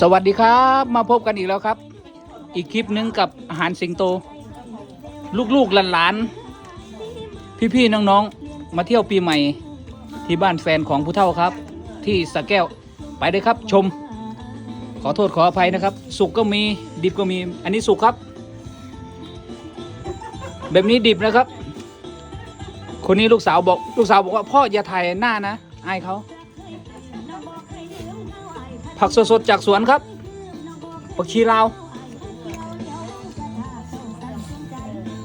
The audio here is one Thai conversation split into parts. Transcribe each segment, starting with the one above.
สวัสดีครับ มาพบกันอีกแล้วครับ อีกคลิปหนึ่งกับอาหารสิงโต ลูกๆหลานๆพี่ๆน้องๆ มาเที่ยวปีใหม่ ที่บ้านแฟนของผู้เฒ่าครับ ที่สะแก้วไปเลยครับชม ขอโทษขออภัยนะครับ สุกก็มีดิบก็มี อันนี้สุกครับ แบบนี้ดิบนะครับ คนนี้ลูกสาวบอกลูกสาวบอกว่าพ่ออย่าถ่ายหน้านะอายเขา ผักสดๆจากสวนครับผักชีลาว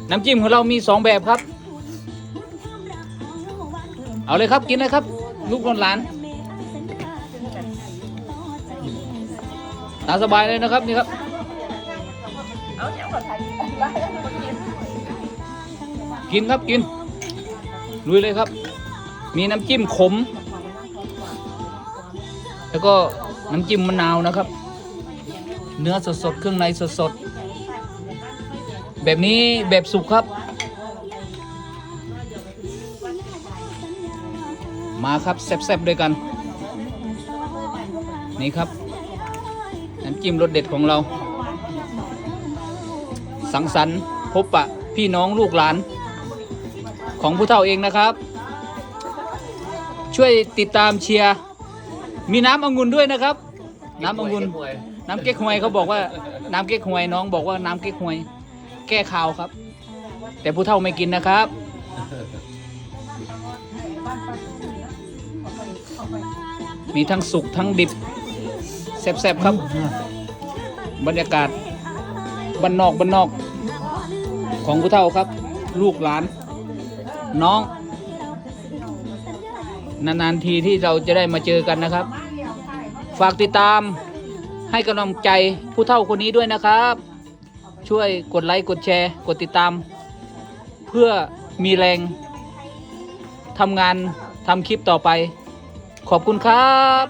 น้ำจิ้มของเรามีสองแบบครับ เอาเลยครับกินเลยครับ ลูกหลานตาสบายเลยนะครับนี่ครับกินครับกินลุยเลยครับ มีน้ำจิ้มขม แล้วก็ น้ำจิ้มมะนาวนะครับ เนื้อสดๆ เครื่องในสดๆ แบบนี้แบบสุกครับ มาครับแซ่บๆด้วยกัน นี่ครับ น้ำจิ้มรสเด็ดของเรา สังสรรค์พบปะ พี่น้องลูกหลาน ของผู้เฒ่าเองนะครับ ช่วยติดตามเชียร์มีน้ำองุ่นด้วยนะครับ น้ำองุ่นน้ำเก๊กฮวยเขาบอกว่าน้ำเก๊กฮวยน้องบอกว่าน้ำเก๊กฮวย แก้ข่าวครับ แต่ผู้เฒ่าไม่กินนะครับ มีทั้งสุกทั้งดิบแซ่บๆครับ บรรยากาศบ้านนอกบ้านนอก ของผู้เฒ่าครับ ลูกหลาน น้อง นานๆทีที่เราจะได้มาเจอกันนะครับ ฝากติดตามให้กำลังใจผู้เฒ่าคนนี้ด้วยนะครับ ช่วยกดไลค์กดแชร์ กดติดตาม เพื่อมีแรงทำงานทำคลิปต่อไป ขอบคุณครับ